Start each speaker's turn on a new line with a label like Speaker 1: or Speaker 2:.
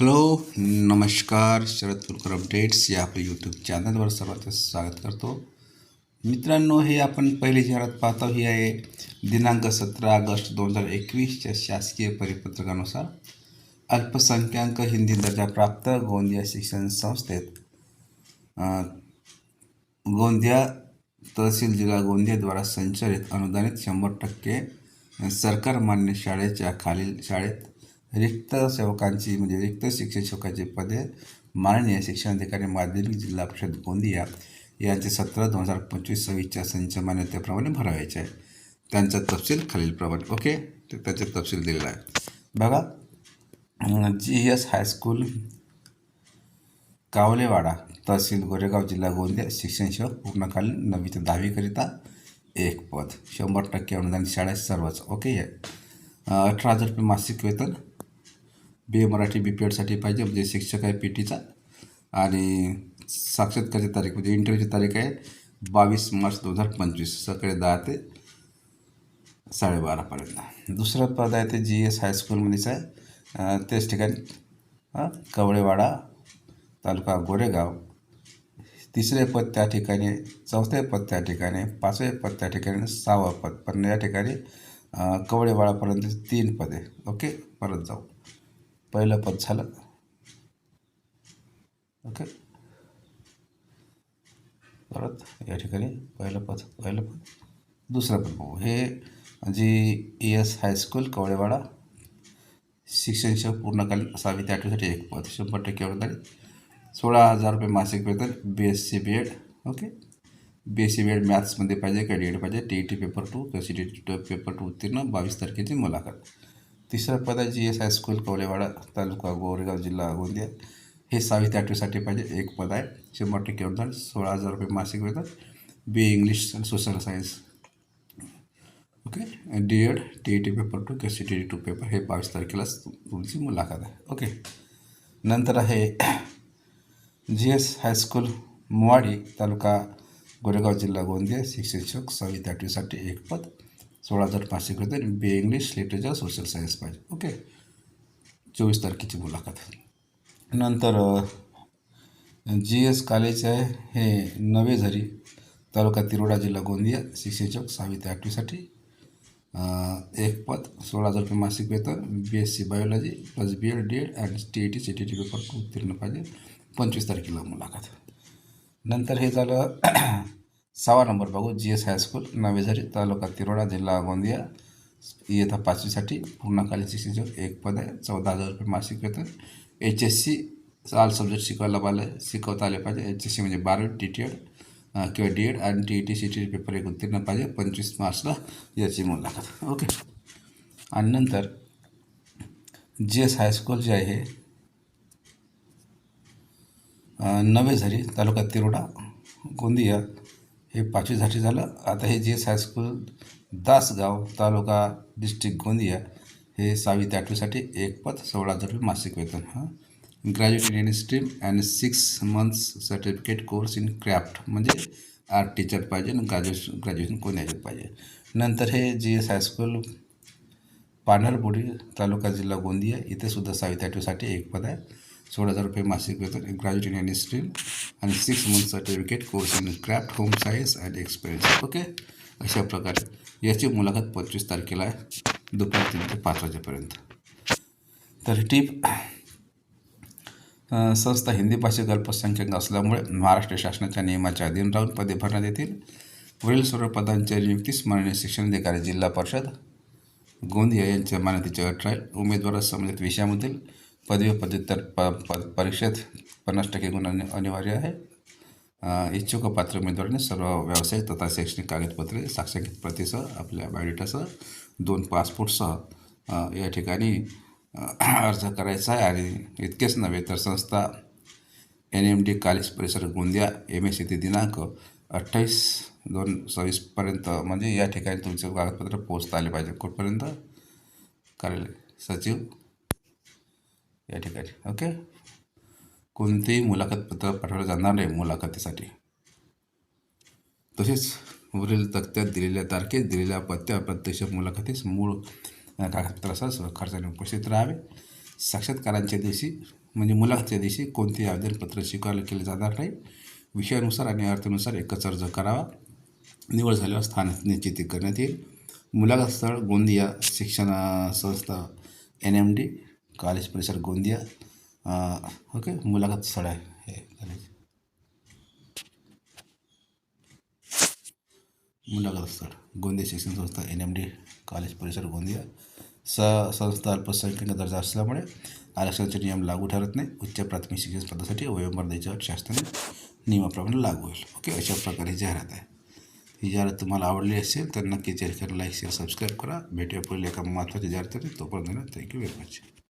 Speaker 1: Hello नमस्कार Sharad Kulkar updates या आपल्या यूट्यूब चॅनलवर सर्वांचं स्वागत करतो. मित्रांनो हे आपण पहिली जाहिरात पाहतो. ही आहे दिनांक सतरा ऑगस्ट दोन हजार एकवीसच्या शासकीय परिपत्रकानुसार अल्पसंख्याक हिंदी दर्जा प्राप्त गोंदिया शिक्षण संस्थेत गोंदिया तहसील जिल्हा गोंदियाद्वारा संचालित अनुदानित शंभर टक्के सरकार मान्य शाळेच्या खालील शाळेत रिक्त सेवकांची म्हणजे रिक्त शिक्षण सेवकाची पदे माननीय शिक्षणाधिकारी माध्यमिक जिल्हा परिषद गोंदिया यांचे सतरा दोन हजार पंचवीस सव्वीसच्या संच मान्यतेप्रमाणे भरावायचे. आहे त्यांचा तपशील खालीलप्रमाणे ओके? तर त्याचा तपशील दिलेला आहे बघा G S high school Kawlewada तहसील गोरेगाव जिल्हा गोंदिया शिक्षण सेवक पूर्णकालीन नववी ते दहावीकरिता एक पद. शंभर टक्के अनुदान शाळेत सर्वच ओके? आहे अठरा हजार रुपये मासिक वेतन बी ए मराठी बी पी एडसाठी पाहिजे. म्हणजे शिक्षक आहे पी टीचा आणि साक्षात्कारची तारीख म्हणजे इंटरव्ह्यूची तारीख आहे बावीस मार्च दोन हजार पंचवीस. सकाळी दहा ते साडेबारापर्यंत दुसरं पद आहे ते जी एस हायस्कूलमध्येच आहे. तेच ठिकाणी कवळेवाडा तालुका गोरेगाव. तिसरे पद त्या ठिकाणी चौथे पद त्या ठिकाणी पाचवे पद त्या ठिकाणी सहावं पद. पण या ठिकाणी कवळेवाडापर्यंत तीन पदे. ओके? परत जाऊ. पहिलं पद झालं. ओके. परत या ठिकाणी पहिलं पद पहिलं पद. दुसरं पद बघू. हे G E S high school Kawlewada. शिक्षण सेवा पूर्णकालीन असावी ते एक पद. शंभर टक्के अनुदान सोळा हजार रुपये मासिक वेतन B S C B Ed okay. B S C B Ed मॅथ्समध्ये पाहिजे का डी एड पाहिजे. T E T paper two किंवा C T T paper two उत्तीर्ण बावीस तारखेची मुलाखत. तिसरं पद आहे G S high school Kawlewada तालुका गोरेगाव जिल्हा गोंदिया. हे सहावी ते आठवीसाठी पाहिजे एक पद आहे. शंभर टक्के अनुदान सोळा हजार रुपये मासिक वेतन बी इंग्लिश आणि social science okay D Ed T E T paper two किंवा C T T two paper हे बावीस तारखेला तुमची मुलाखत आहे. ओके नंतर आहे G S high school Mowadi तालुका गोरेगाव जिल्हा गोंदिया. शिक्षण शिक्षक सहावी ते आठवीसाठी एक पद. सोळा हजार पाचशे वेतन B A English literature social science पाहिजे. ओके? चोवीस तारखेची मुलाखत नंतर जी एस कॉलेज आहे हे नवे झरी तालुका तिरोडा जिल्हा गोंदिया शिक्षक सहावी ते आठवीसाठी एक पद सोळा हजार रुपये मासिक वेतन B S C biology plus B Ed D Ed आणि T E T C T T paper उत्तीर्ण पाहिजे. पंचवीस तारखेला मुलाखत. नंतर हे झालं सहावा नंबर बघू G S high school Navezari तालुका तिरोडा जिल्हा गोंदिया. इयत्ता पाचवीसाठी पूर्णकालीन जो एक पद आहे चौदा हजार रुपये मासिक वेतन. H S C all subject शिकवायला पाहिजे शिकवता आले पाहिजे. एच एस सी म्हणजे बारावी टी टी एड किंवा डी एड आणि T E T C T paper एक उत्तीर्ण पाहिजे. पंचवीस मार्चला याची मुलाखत. ओके आणि नंतर जी एस हायस्कूल जे आहे नवेझरी तालुका तिरोडा गोंदिया. हे पाचवीसाठी झालं आता हे G S high school Dasgaon तालुका डिस्ट्रिक्ट गोंदिया हे सहावी ते आठवीसाठी एक पद सोळा हजार रुपये मासिक वेतन. हा. Graduate in stream and six months certificate course in craft म्हणजे आर्ट टीचर पाहिजे आणि ग्रॅज्युएशन ग्रॅज्युएशन कोणी याच्यात पाहिजे. नंतर हे जी एस हायस्कूल पांढरपुडी तालुका जिल्हा गोंदिया इथे सुद्धा सहावी ते आठवीसाठी एक पद आहे. सोळा हजार रुपये मासिक वेतन. ग्रॅज्युएट इन स्ट्रीम आणि six month certificate course in craft home science and experience okay अशा प्रकारे. याची मुलाखत पंचवीस तारखेला आहे. दुपार तीन ते पाच वाजेपर्यंत. तर टीप संस्था हिंदी भाषिक अल्पसंख्याक असल्यामुळे महाराष्ट्र शासनाच्या नियमाच्या अधीन राहून पदे भरण्यात येतील. वरील सर्व पदांच्या नियुक्तीस माननीय शिक्षणाधिकारी जिल्हा परिषद. गोंदिया यांच्या मान्यतेची अट राहील उमेदवार संबंधित विषयामधील पदवी पदव्युत्तर प प परीक्षेत पन्नास टक्के गुण अनि- अनिवार्य आहे. इच्छुक पात्र उमेदवाराने सर्व व्यावसायिक तथा शैक्षणिक कागदपत्रे साक्षात प्रतिसह आपल्या बायोडेटासह दोन पासपोर्टसह या ठिकाणी अर्ज करायचा आहे. आणि इतकेच नव्हे तर संस्था एन एम डी कॉलेज परिसर गोंदिया एम एस येथे दिनांक अठ्ठावीस दोन सव्वीसपर्यंत म्हणजे या ठिकाणी तुमचे कागदपत्र पोचता आले पाहिजे. कुठपर्यंत? कार्यालय सचिव या ठिकाणी ओके कोणतेही मुलाखत पत्र पाठवलं जाणार नाही मुलाखतीसाठी. तसेच वरील तक्त्यात दिलेल्या तारखेत दिलेल्या पत्त्यावर प्रत्यक्ष मुलाखतीस मूळ कागदपत्रासह खर्चाने उपस्थित राहावे. साक्षात्कारांच्या दिवशी म्हणजे मुलाखतीच्या दिवशी कोणतेही आवेदनपत्र स्वीकारले केले जाणार नाही. विषयानुसार आणि अर्थानुसार एकच अर्ज करावा. निवड झाल्यावर स्थान निश्चिती करण्यात येईल. मुलाखत स्थळ गोंदिया शिक्षण संस्था एन एम डी कॉलेज परिसर गोंदिया। ओके मुलाखत स्थल है कॉलेज मुलाखत स्थळ गोंदिया शिक्षण संस्था एन एम डी कॉलेज परिसर गोंदिया। स संस्था अल्पसंख्याक दर्जा असल्यामुळे आरक्षणाचे नियम लागू ठरत नाही, उच्च प्राथमिक शिक्षण पदासाठी वयोमर्यादेच्या शासनाने नियमाप्रमाणे लागू होईल, ओके, अशा प्रकारे जाहिरात आहे. ही जाहिरात तुम्हाला आवडली असेल, तर नक्की चॅनल लाईक, शेअर, सबस्क्राईब करा. भेटूया पुढील एका महत्त्वाच्या जाहिरातीने तोपर्यंत थँक्यू व्हेरी मच